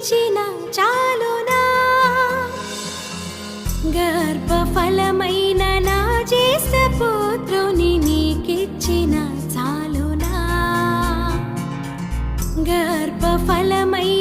ఇచ్చిన చాలునా? గర్భఫలమైన నా చేస పుత్రుని నీకిచ్చిన చాలునా? గర్భఫలమైన